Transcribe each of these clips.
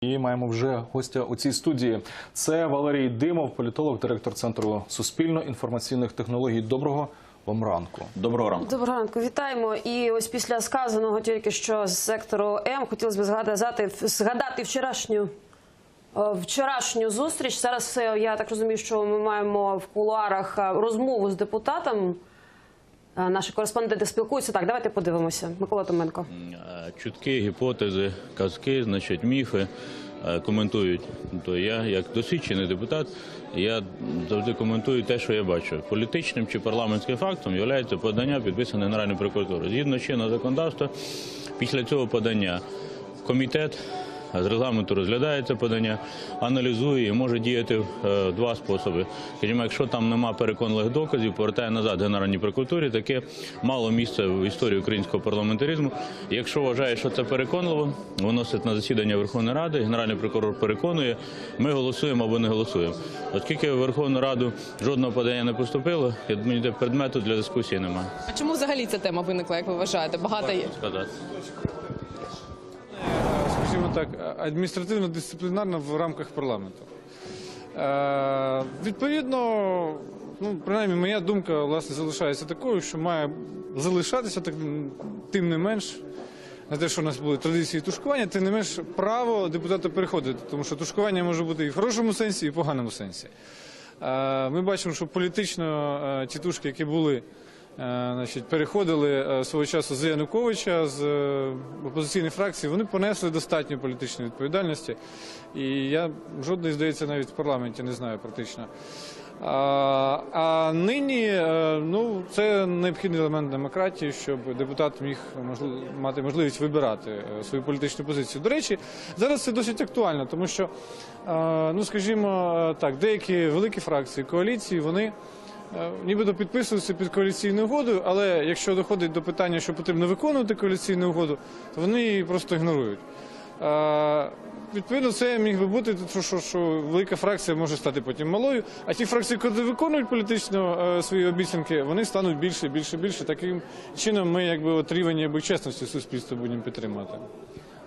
І маємо вже гостя у цій студії. Це Валерій Димов, політолог, директор центру суспільно-інформаційних технологій. Доброго вам ранку. Доброго ранку. Доброго ранку, вітаємо. І ось після сказаного тільки що з сектору М хотілося б згадати, згадати вчорашню. Вчорашню зустріч зараз е, я так розумію, що ми маємо в кулуарах е, розмову з депутатом. Е, Наші кореспонденти спілкуються. Так, давайте подивимося. Микола Томенко. Е, Чутки, гіпотези, казки, значить, міфи е, коментують. То я, як досвідчений депутат, я завжди коментую те, що я бачу. Політичним чи парламентським фактом є подання, підписане Генеральною прокуратурою. Згідно чинного законодавства, після цього подання комітет з регламенту розглядає це подання, аналізує і може діяти е, два способи. Скажімо, якщо там нема переконливих доказів, повертає назад Генеральній прокуратурі. Таке мало місце в історії українського парламентаризму. Якщо вважає, що це переконливо, виносить на засідання Верховної Ради. Генеральний прокурор переконує, ми голосуємо або не голосуємо. Оскільки в Верховну Раду жодного подання не поступило, я думаю, предмету для дискусії немає. А чому взагалі ця тема виникла, як ви вважаєте? Багато є. Сказати. Скажімо так, адміністративно-дисциплінарна в рамках парламенту. Е, відповідно, ну, принаймні, моя думка власне залишається такою, що має залишатися тим не менш. На те, що у нас були традиції тушкування, тим не менш право депутата переходити, тому що тушкування може бути і в хорошому сенсі, і в поганому сенсі. Е, Ми бачимо, що політично е, ті тушки, які були, значить, переходили е, свого часу з Януковича, з е, опозиційної фракції, вони понесли достатньо політичної відповідальності. І я жодної, здається, навіть в парламенті не знаю практично. А, а нині е, ну, це необхідний елемент демократії, щоб депутат міг можливо, мати можливість вибирати е, свою політичну позицію. До речі, зараз це досить актуально, тому що, е, ну скажімо е, так, деякі великі фракції коаліції, вони. Е, Нібито підписуються під коаліційною угодою, але якщо доходить до питання, що потрібно виконувати коаліційну угоду, то вони її просто ігнорують. Е, Відповідно, це міг би бути, що, велика фракція може стати потім малою, а ті фракції, які виконують політично е, свої обіцянки, вони стануть більше, більше, більше. Таким чином ми якби от рівень чесності суспільства будемо підтримувати.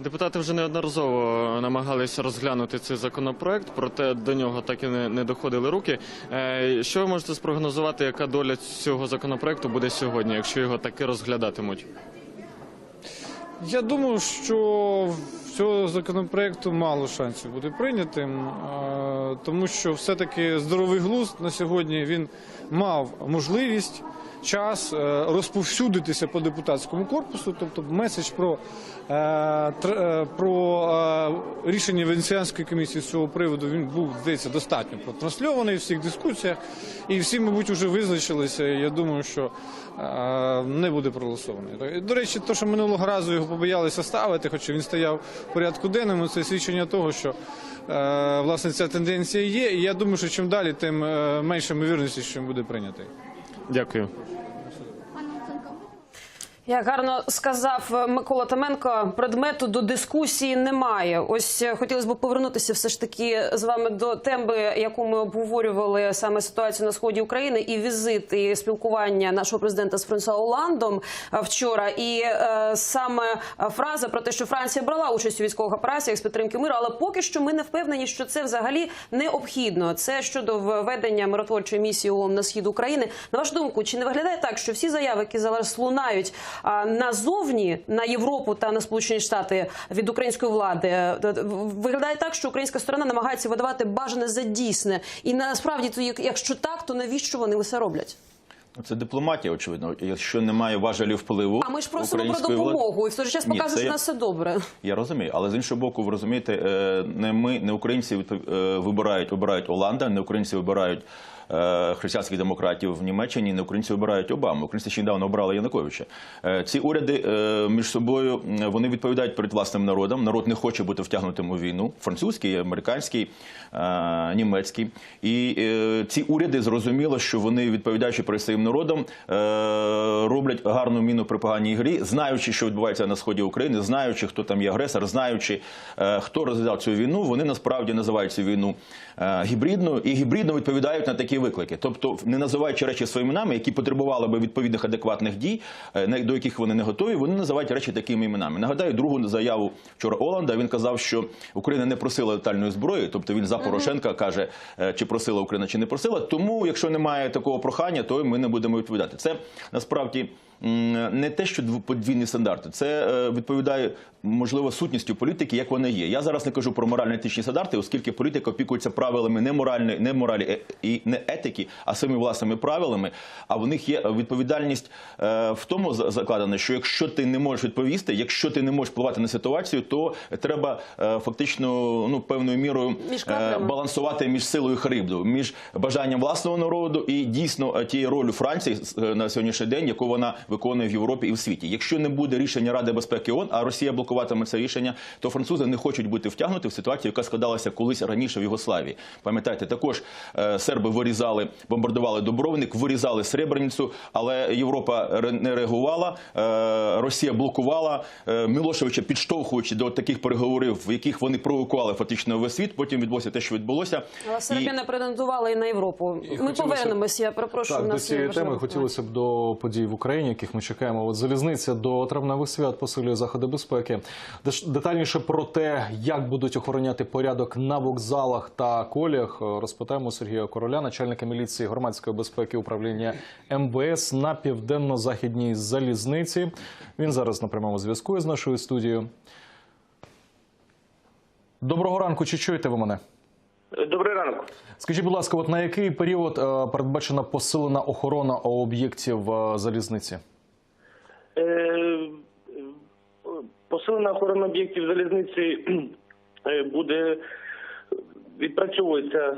Депутати вже неодноразово намагалися розглянути цей законопроект, проте до нього так і не, доходили руки. Е, Що ви можете спрогнозувати, яка доля цього законопроекту буде сьогодні, якщо його таки розглядатимуть? Я думаю, що цього законопроекту мало шансів бути прийнятим, е, тому що все-таки здоровий глузд на сьогодні він мав можливість. Час е, розповсюдитися по депутатському корпусу, тобто меседж про, е, е, про рішення Венеціанської комісії з цього приводу він був здається достатньо протрансльований в всіх дискусіях, і всі, мабуть, вже визначилися. Я думаю, що не буде проголосований. До речі, то, що минулого разу його побоялися ставити, хоча він стояв в порядку денному, це свідчення того, що власне ця тенденція є. І я думаю, що чим далі, тим е, менша ймовірність, що він буде прийнятий. Дякую. Як гарно сказав Микола Томенко, предмету до дискусії немає. Ось е, хотілося б повернутися все ж таки з вами до теми, яку ми обговорювали саме ситуацію на сході України, і візит і спілкування нашого президента з Франсуа Оландом е, вчора. І е, саме фраза про те, що Франція брала участь у військових операціях з підтримки миру, але поки що ми не впевнені, що це взагалі необхідно. Це щодо введення миротворчої місії ООН на схід України. На вашу думку, чи не виглядає так, що всі заяви, які зараз лунають назовні на Європу та на Сполучені Штати від української влади, е, виглядає так, що українська сторона намагається видавати бажане за дійсне, і насправді то якщо так, то навіщо вони це роблять? Це дипломатія, очевидно. Якщо немає важелів впливу А ми ж просимо про української влади- допомогу, і в той же час показує, що я- нас все добре. Я розумію, але з іншого боку, ви розумієте, е, не ми, не українці е, вибирають, вибирають Оланда, не українці вибирають християнських демократів в Німеччині, не українці вибирають Обаму. Українці ще недавно обрали Януковича. Е, Ці уряди е, між собою вони відповідають перед власним народом. Народ не хоче бути втягнутим у війну. Французький, американський, е, німецький. І е, ці уряди зрозуміло, що вони відповідаючи перед своїм народом е, роблять гарну міну при поганій грі, знаючи, що відбувається на сході України, знаючи, хто там є агресор, знаючи, е, хто розв'язав цю війну, вони насправді називають цю війну е, гібридною і гібридно відповідають на такі виклики. Тобто, не називаючи речі своїми іменами, які потребували би відповідних адекватних дій, е, до яких вони не готові, вони називають речі такими іменами. Нагадаю, другу заяву вчора Оланда. Він казав, що Україна не просила летальної зброї, тобто він за Порошенка каже, е, чи просила Україна, чи не просила. Тому, якщо немає такого прохання, то ми не будемо відповідати. Це насправді. Не те, що дв- подвійні стандарти, це е, відповідає можливо сутністю політики, як вона є. Я зараз не кажу про морально-етичні стандарти, оскільки політика опікується правилами не моральної, не моралі е, і не етики, а своїми власними правилами. А в них є відповідальність е, в тому за- закладена, що якщо ти не можеш відповісти, якщо ти не можеш впливати на ситуацію, то треба фактично ну певною мірою Між балансувати між силою і харибдою, між бажанням власного народу і дійсно тією ролью Франції на сьогоднішній день, яку вона виконує в Європі і в світі. Якщо не буде рішення Ради безпеки ООН, а Росія блокуватиме це рішення, то французи не хочуть бути втягнуті в ситуацію, яка складалася колись раніше в Югославії. Пам'ятаєте, також е, серби вирізали, бомбардували Дубровник, вирізали Сребреницю, але Європа ре- не реагувала. е, Росія блокувала е, Мілошевича, підштовхуючи до таких переговорів, в яких вони провокували фактично весь світ. Потім відбулося те, що відбулося. Але Сербія І- не претендувала і на Європу. Ми хотілося- повернемося. Я перепрошую. Так, до цієї теми інформація. хотілося б до подій в Україні, яких ми чекаємо. От залізниця до травневих свят посилює заходи безпеки. Детальніше про те, як будуть охороняти порядок на вокзалах та коліях, е, розпитаємо Сергія Короля, начальника міліції громадської безпеки управління МВС на південно-західній залізниці. Він зараз на прямому зв'язку із нашою студією. Доброго ранку, чи чуєте ви мене? Добрий ранок. Скажіть, будь ласка, от на який період е, передбачена посилена охорона об'єктів е, залізниці? Е, е, Посилена охорона об'єктів залізниці буде відпрацьовується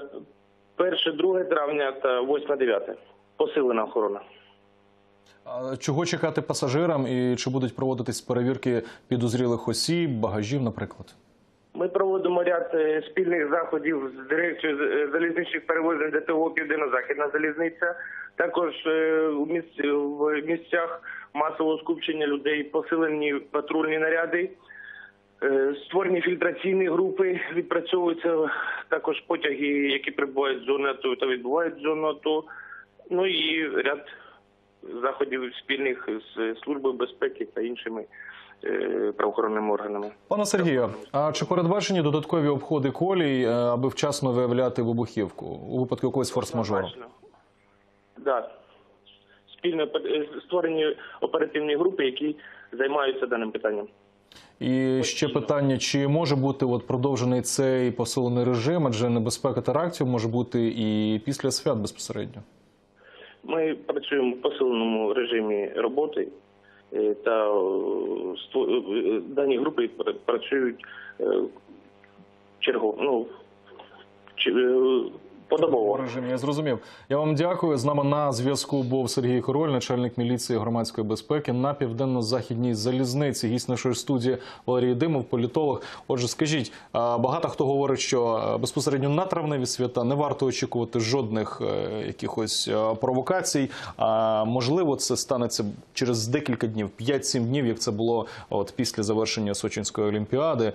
1-2 травня та 8-9. Посилена охорона. Чого чекати пасажирам і чи будуть проводитись перевірки підозрілих осіб, багажів, наприклад? Ми проводимо ряд е, спільних заходів з дирекцією залізничних перевезень ДТО Південно-Західна залізниця. Також в місцях масового скупчення людей посилені патрульні наряди. Е, Створені фільтраційні групи, відпрацьовуються також потяги, які прибувають з зони АТО та відбувають з зону АТО. Ну і ряд заходів спільних з Службою безпеки та іншими е, правоохоронними органами. Пане Сергію, а чи передбачені додаткові обходи колій, е, аби вчасно виявляти вибухівку у випадку якогось форс-мажору? Да. Спільно е, створені оперативні групи, які займаються даним питанням. І ще питання: чи може бути от продовжений цей посилений режим, адже небезпека терактів може бути і після свят безпосередньо? Ми працюємо в посиленому режимі роботи е, та е, дані групи працюють е, черго, ну, подобово. режимі. Я зрозумів. Я вам дякую. З нами на зв'язку був Сергій Король, начальник міліції громадської безпеки на південно-західній залізниці. Гість нашої студії Валерій Димов, політолог. Отже, скажіть, багато хто говорить, що безпосередньо на травневі свята не варто очікувати жодних е, якихось е, провокацій. А можливо, це станеться через декілька днів, 5-7 днів, як це було от після завершення Сочинської олімпіади,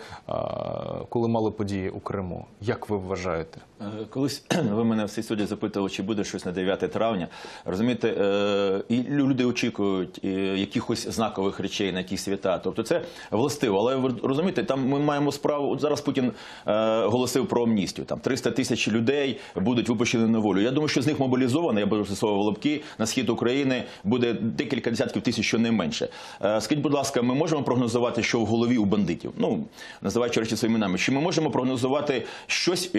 коли мали події у Криму. Як ви вважаєте? Е, Колись ви мене в цій студії запитували, чи буде щось на 9 травня. Розумієте, е, і люди очікують якихось знакових речей на ті свята. Тобто це властиво. Але ви розумієте, там ми маємо справу. От зараз Путін е, голосив про амністію. Там 300 тисяч людей будуть випущені на волю. Я думаю, що з них мобілізовано, я би застосовував лапки на схід України буде декілька десятків тисяч, що не менше. Скажіть, будь ласка, ми можемо прогнозувати, що в голові у бандитів? Ну називаючи речі своїми іменами. Чи ми можемо прогнозувати щось,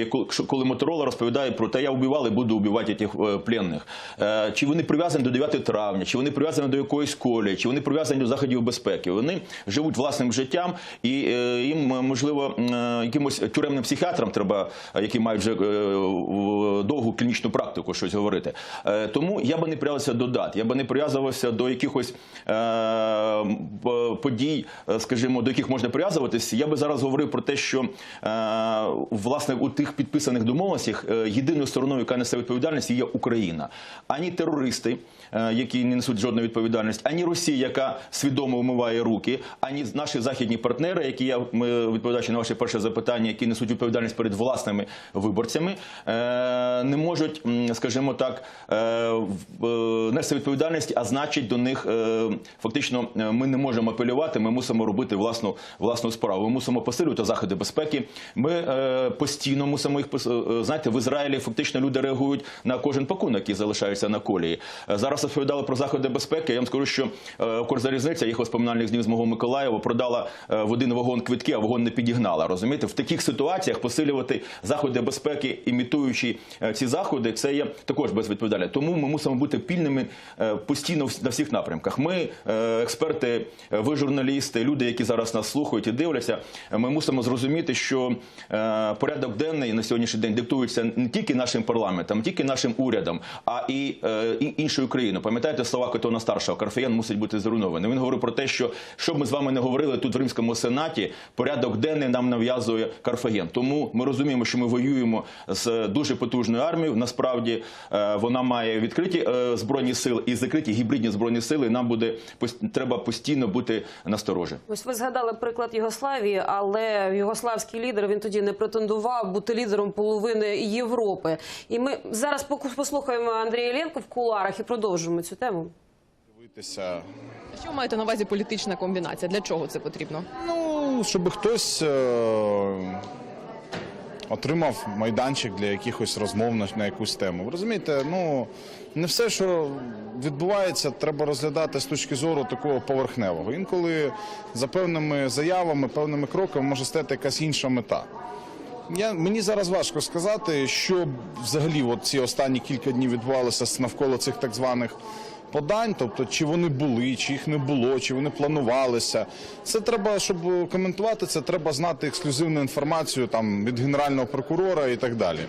коли Моторола розповідає про те, я вбивав і буду вбивати тих е, пленних? Е, Чи вони прив'язані до 9 травня, чи вони прив'язані до якоїсь колі, чи вони прив'язані до заходів безпеки? Вони живуть власним життям, і е, їм можливо якимось тюремним психіатрам треба, які мають вже довгу клінічну практику, щось говорити. Тому я би не прив'язувався до дат, я би не прив'язувався до якихось подій, скажімо, до яких можна прив'язуватись. Я би зараз говорив про те, що власне у тих підписаних домовленостях домовленостях е, єдиною стороною, яка несе відповідальність, є Україна, ані терористи, е, які не несуть жодної відповідальності, ані Росія, яка свідомо вимиває руки, ані наші західні партнери, які я відповідаючи на ваше перше запитання, які несуть відповідальність перед власними виборцями, е, не можуть, скажімо так, нести відповідальність, а значить до них фактично ми не можемо апелювати. Ми мусимо робити власну власну справу. Ми мусимо посилювати заходи безпеки. Ми постійно мусимо їх знаєте, в Ізраїлі фактично люди реагують на кожен пакунок, який залишається на колії. Е, Зараз розповідали про заходи безпеки. Я вам скажу, що е, Укрзалізниця, їх воспоминальних днів з мого Миколаєва, продала е, в один вагон квитки, а вагон не підігнала. Розумієте, в таких ситуаціях посилювати заходи безпеки, імітуючи е, ці заходи, це є також безвідповідально. Тому ми мусимо бути пільними е, постійно на всіх напрямках. Ми, е, експерти, е, ви журналісти, люди, які зараз нас слухають і дивляться, е, ми мусимо зрозуміти, що е, порядок денний на сьогоднішній день диктується не тільки нашим парламентом, не тільки нашим урядом, а і, е, і іншою країною. Пам'ятаєте слова Катона старшого Карфеєн мусить бути зруйнований. Він говорив про те, що що б ми з вами не говорили тут в римському сенаті, порядок денний нам нав'язує Карфаген. Тому ми розуміємо, що ми воюємо з дуже потужною армією. Насправді е, вона має відкриті е, збройні сили і закриті гібридні збройні сили. Нам буде треба постійно бути насторожі. Ось ви згадали приклад Югославії, але югославський лідер він тоді не претендував бути лідером половини Європи. І ми зараз послухаємо Андрія Іллєнко в куларах і продовжимо цю тему. Дивитися, Що ви маєте на увазі політична комбінація? Для чого це потрібно? ну, щоб хтось е- отримав майданчик для якихось розмов на, на якусь тему. Ви розумієте, ну не все, що відбувається, треба розглядати з точки зору такого поверхневого. Інколи за певними заявами, певними кроками може стати якась інша мета. Я, мені зараз важко сказати, що взагалі от ці останні кілька днів відбувалося навколо цих так званих подань, тобто чи вони були, чи їх не було, чи вони планувалися. Це треба, щоб коментувати це, треба знати ексклюзивну інформацію там від генерального прокурора і так далі.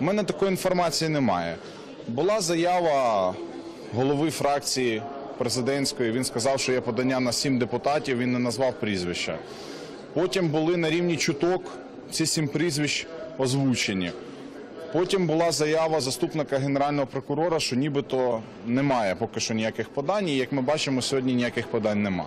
У мене такої інформації немає. Була заява голови фракції президентської. Він сказав, що є подання на сім депутатів. Він не назвав прізвища. Потім були на рівні чуток ці сім прізвищ озвучені. Потім була заява заступника генерального прокурора, що нібито немає поки що ніяких подань. І як ми бачимо, сьогодні ніяких подань нема.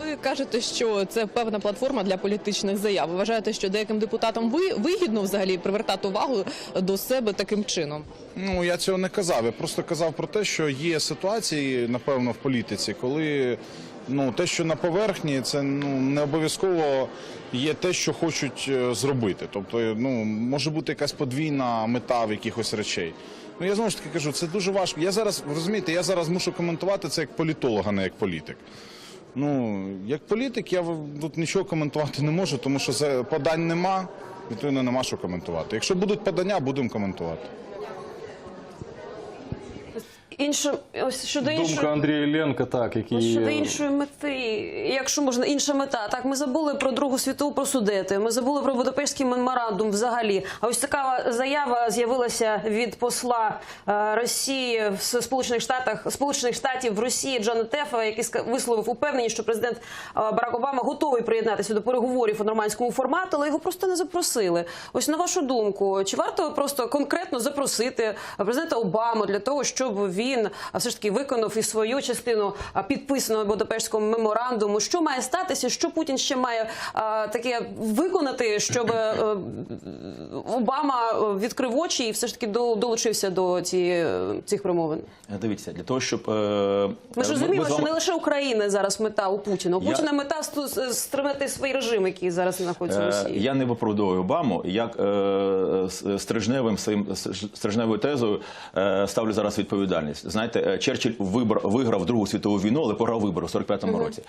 Ви кажете, що це певна платформа для політичних заяв. Ви вважаєте, що деяким депутатам ви вигідно взагалі привертати увагу до себе таким чином? Ну я цього не казав. Я просто казав про те, що є ситуації, напевно, в політиці, коли ну те, що на поверхні, це ну не обов'язково є те, що хочуть е, зробити. Тобто, ну може бути якась подвійна мета в якихось речей. Ну я знову ж таки кажу, це дуже важко. Я зараз розумієте, я зараз мушу коментувати це як політолог, а не як політик. Ну, як політик, я тут нічого коментувати не можу, тому що подань нема, відповідно нема що коментувати. Якщо будуть подання, будемо коментувати. Інше ось щодо іншої Думка Андрія Іллєнка, так, який щодо іншої мети, якщо можна, інша мета. Так, ми забули про Другу світову просудити. Ми забули про Будапештський меморандум взагалі. А ось така заява з'явилася від посла е, Росії в Сполучених Штатах, Сполучених Штатів в Росії Джона Тефа, який висловив упевненість, що президент е, Барак Обама готовий приєднатися до переговорів у нормандському формату, але його просто не запросили. Ось на вашу думку, чи варто просто конкретно запросити президента Обаму для того, щоб він а, все ж таки виконав і свою частину підписаного Будапештського меморандуму? Що має статися? Що Путін ще має таке виконати, щоб е, Обама е, відкрив очі і все ж таки до- долучився до цієї, цих промовин? Дивіться, для того, щоб е, Ми ж розуміємо, що не лише України зараз мета у Путіна. У Я- Путіна мета сту- стримати свій режим, який зараз знаходиться в Е, Росії. Я не виправдовую Обаму. Як е, стрижневим своїм стрижневою тезою е, ставлю зараз відповідальність. Знаєте, е, Черчилль вибор, виграв Другу світову війну, але програв вибори у 45-му році.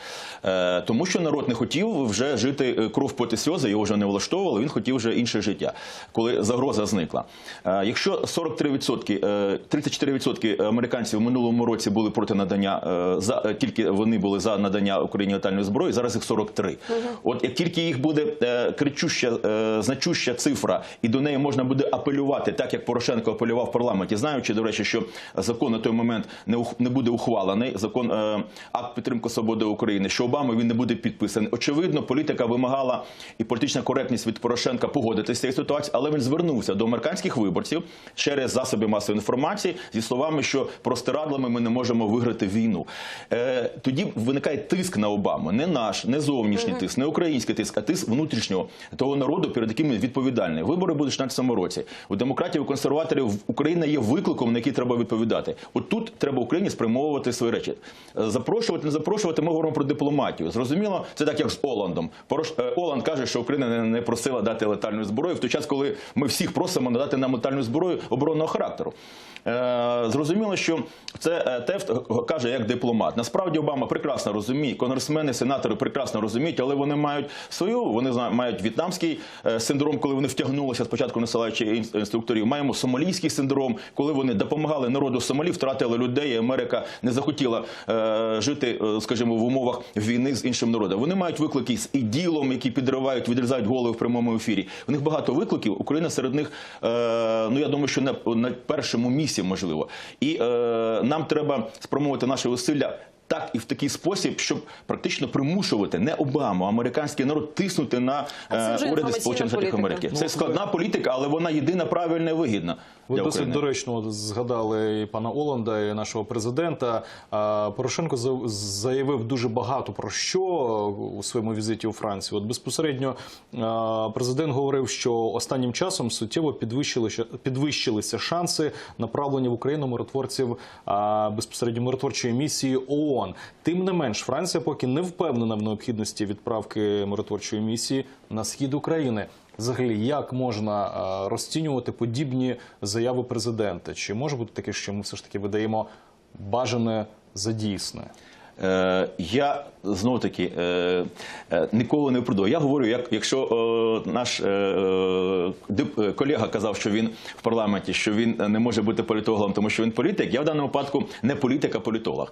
Е, Тому що народ не хотів вже жити е, кров поти сльози, його вже не влаштовували. Він хотів вже інше життя, коли загроза зникла. Е, Якщо 43%, е, 34% американців в минулому році були проти надання е, за е, тільки вони були за надання Україні летальної зброї. Зараз їх 43. От як тільки їх буде е, кричуща, е, значуща цифра, і до неї можна буде апелювати, так як Порошенко апелював в парламенті, знаючи, до речі, що закон на той момент не ух- не буде ухвалений закон е, акт підтримки свободи України, що Обами він не буде підписаний. Очевидно, політика вимагала і політична коректність від Порошенка погодитися цією ситуацією, але він звернувся до американських виборців через засоби масової інформації зі словами, що простирадлами ми не можемо виграти війну. Е, тоді виникає тиск на Обаму, не наш, не зовнішній тиск, не український тиск, а тиск внутрішнього того народу, перед яким він відповідальний. Вибори будуть в 16 році. У демократів і консерваторів Україна є викликом, на який треба відповідати. От тут треба Україні спрямовувати свої речі. Е, Запрошувати, не запрошувати. Ми говоримо про дипломатію. Зрозуміло, це так як з Оландом. Е, Оланд каже, що Україна не, просила дати летальну зброю в той час, коли ми всіх просимо надати нам летальну зброю оборонного характеру. Е, зрозуміло, що це Тефт каже як дипломат. Насправді Обама прекрасно розуміє, конгресмени, сенатори прекрасно розуміють, але вони мають свою, вони мають в'єтнамський синдром, коли вони втягнулися спочатку насилаючи ін- інструкторів. Маємо сомалійський синдром, коли вони допомагали народу Сомалі, втратили людей. і Америка не захотіла е, жити, е, скажімо, в умовах війни з іншим народом. Вони мають виклики з іділом, які підривають, відрізають голови в прямому ефірі. У них багато викликів. Україна серед них, е, ну я думаю, що на, на першому місці можливо. І е, нам треба спромовити наші зусилля. Так і в такий спосіб, щоб практично примушувати не Обаму, а американський народ тиснути на е, уряди Сполучених Штатів. Америки. Ну, Це складна політика, але вона єдина правильна і вигідна Ви для досить доречно згадали і пана Оланда, і нашого президента. Порошенко заявив дуже багато про що у своєму візиті у Францію. От безпосередньо президент говорив, що останнім часом суттєво підвищилися, підвищилися шанси направлення в Україну миротворців безпосередньо миротворчої місії ООН. Тим не менш, Франція поки не впевнена в необхідності відправки миротворчої місії на схід України. Взагалі, як можна е, розцінювати подібні заяви президента? Чи може бути таке, що ми все ж таки видаємо бажане за дійсне? Е, я знову таки е, ніколи не виправдовую. Я говорю, як якщо наш колега казав, що він в парламенті, що він не може бути політологом, тому що він політик. Я в даному випадку не політик, а політолог.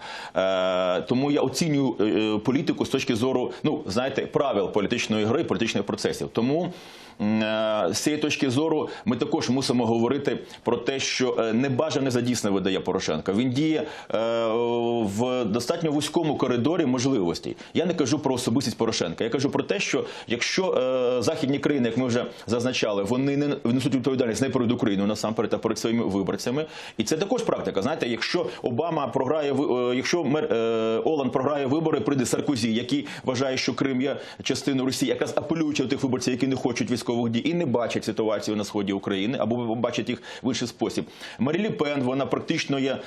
Тому я оцінюю політику з точки зору, ну знаєте, правил політичної гри, політичних процесів. Тому. Е, З цієї точки зору ми також мусимо говорити про те, що е, небажане за дійсне видає Порошенка. Він діє е, в достатньо вузькому коридорі можливостей. Я не кажу про особистість Порошенка. Я кажу про те, що якщо західні країни, як ми вже зазначали, вони не несуть відповідальність не перед Україною насамперед, а перед своїми виборцями. І це також практика. Знаєте, якщо Обама програє якщо мер Оланд програє вибори, прийде Саркозі, який вважає, що Крим є частиною Росії, якраз апелюючи до тих виборців, які не хочуть військових дій і не бачать ситуацію на сході України або бачать їх в інший спосіб. Марі Лі Пен, вона практично є е,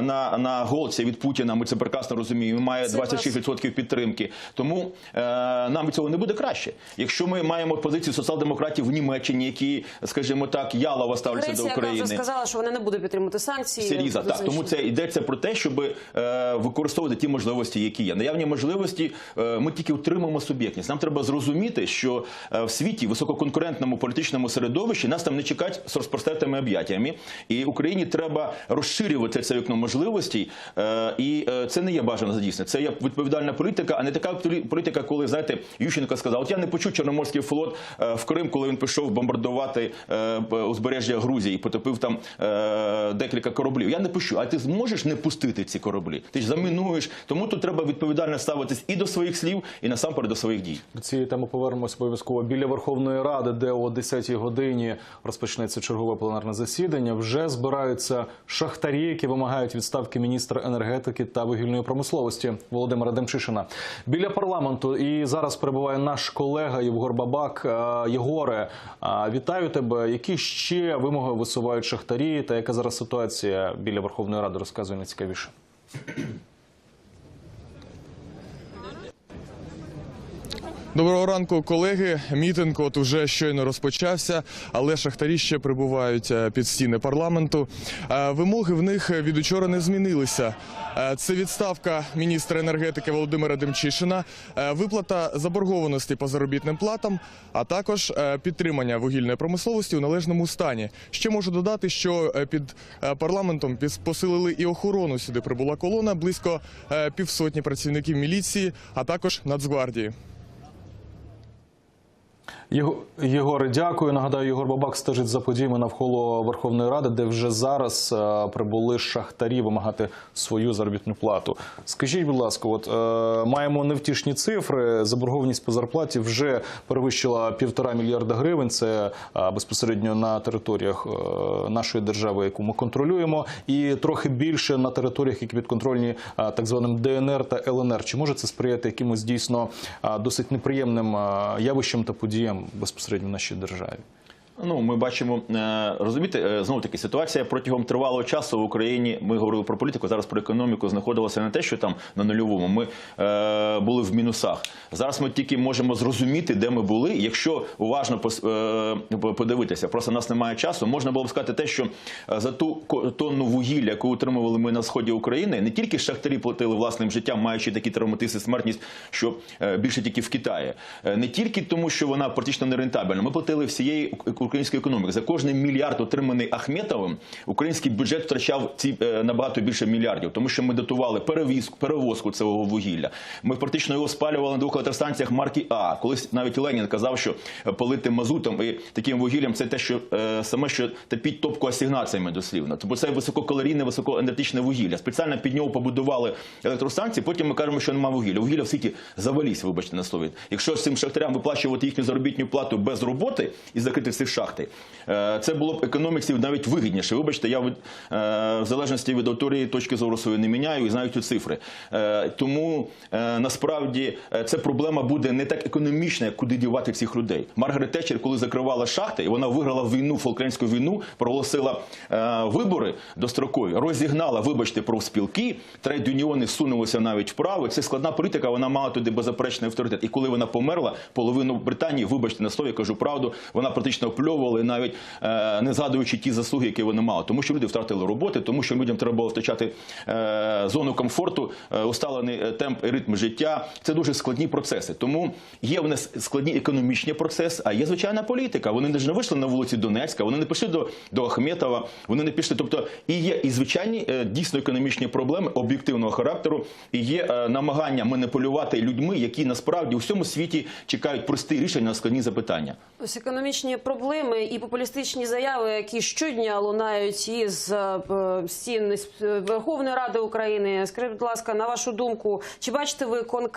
на, на голці від Путіна. Ми це прекрасно розуміємо. Має Це 26% підтримки. Тому е, нам від цього не буде краще. Якщо ми маємо позицію соціал-демократів в Німеччині, які, скажімо так, ялово ставляться Греція, до яка України. вже сказала, що вона не буде підтримувати санкції. Сиріза, так тому це йдеться про те, щоб е, використовувати ті можливості, які є. Наявні можливості е, ми тільки утримуємо суб'єктність. Нам треба зрозуміти, що в світі висококонкурентному політичному середовищі нас там не чекають з розпростертими об'яттями, і Україні треба розширювати це вікно можливостей. Е, і е, це не є бажано задійсне. Це є відповідальна політика, а не така полі- політика, коли знаєте, Ющенко сказав: от я не почув Чорноморський флот е, в Крим, коли він пішов бомбардувати узбережжя Грузії, і потопив там декілька кораблів. Я не пущу. А ти зможеш не пустити ці кораблі? Ти ж замінуєш. Тому тут треба відповідально ставитись і до своїх слів, і насамперед до своїх дій. Цієї теми повернемось обов'язково біля Верховної Ради, де о 10-й годині розпочнеться чергове пленарне засідання. Вже збираються шахтарі, які вимагають відставки міністра енергетики та вугільної промисловості Володимира Демчишина. Біля парламенту і зараз перебуває наш колега Євгор Бабак. Е, Єгоре, е, вітаю тебе. Які ще вимоги висувають шахтарі? Та яка зараз ситуація біля Верховної Ради? Розказує найцікавіше. Доброго ранку, колеги. Мітинг от уже щойно розпочався, але шахтарі ще прибувають е, під стіни парламенту. Е, Вимоги в них від учора не змінилися. Е, Це відставка міністра енергетики Володимира Демчишина, виплата заборгованості по заробітним платам, а також підтримання вугільної промисловості у належному стані. Ще можу додати, що під парламентом посилили і охорону. Сюди прибула колона близько півсотні працівників міліції, а також Нацгвардії. Єго- Єгоре, дякую. Нагадаю, Єгор Бабак стежить за подіями навколо Верховної Ради, де вже зараз е, прибули шахтарі вимагати свою заробітну плату. Скажіть, будь ласка, от е, маємо невтішні цифри. Заборгованість по зарплаті вже перевищила півтора мільярда гривень. Це е, безпосередньо на територіях нашої держави, яку ми контролюємо, і трохи більше на територіях, які підконтрольні так званим ДНР та ЛНР. Чи може це сприяти якимось дійсно досить неприємним явищам та подіям безпосередньо в нашій державі? Ну, ми бачимо, е, розумієте, знову таки ситуація протягом тривалого часу в Україні. Ми говорили про політику, зараз про економіку знаходилася не те, що там на нульовому. Ми е, були в мінусах. Зараз ми тільки можемо зрозуміти, де ми були. Якщо уважно пос- е, подивитися, просто нас немає часу. Можна було б сказати те, що е, за ту тонну вугілля, яку отримували ми на сході України, не тільки шахтарі платили власним життям, маючи такі травматизми, смертність, що е, більше тільки в Китаї, Е, не тільки тому, що вона практично нерентабельна. Ми платили всієї української економіки. За кожний мільярд, отриманий Ахметовим, український бюджет втрачав ці е, набагато більше мільярдів, тому що ми дотували перевізку, перевозку цього вугілля. Ми практично його спалювали на двох електростанціях марки А. Колись навіть Ленін казав, що е, палити мазутом і таким вугіллям це те, що е, саме що топіть топку асигнаціями дослівно. Тобто це висококалорійне, високоенергетичне вугілля. Спеціально під нього побудували електростанції. Потім ми кажемо, що немає вугілля. Вугілля в світі завалісь, вибачте на слові. Якщо цим шахтарям виплачувати їхню заробітну плату без роботи і закрити всі шахти, е, це було б економіці навіть вигідніше. Вибачте, я е, в залежності від аудиторії точки зору свою не міняю і знаю ці цифри. Е, Тому насправді це проблема буде не так економічна, як куди дівати цих людей. Маргарет Тетчер, коли закривала шахти, і вона виграла війну, Фолклендську війну, проголосила вибори дострокові, розігнала, вибачте, профспілки, трейд-юніони сунулися навіть вправо. Це складна політика, вона мала туди беззаперечний авторитет. І коли вона померла, половину Британії, вибачте на слові, кажу правду, вона практично опльовувала, навіть е, не згадуючи ті заслуги, які вони мали. Тому що люди втратили роботи, тому що людям треба було втрачати е, зону комфорту, е, усталений темп і ритм життя. Це дуже складні процеси. Тому є в нас складні економічні процеси, а є звичайна політика. Вони не вийшли на вулиці Донецька, вони не пішли до, до Ахметова, вони не пішли. Тобто і є і звичайні дійсно економічні проблеми об'єктивного характеру, і є намагання маніпулювати людьми, які насправді у всьому світі чекають прості рішення на складні запитання. Ось економічні проблеми і популістичні заяви, які щодня лунають із е, стін е, Верховної Ради України. Скажіть, будь ласка, на вашу думку, чи бачите ви конкретні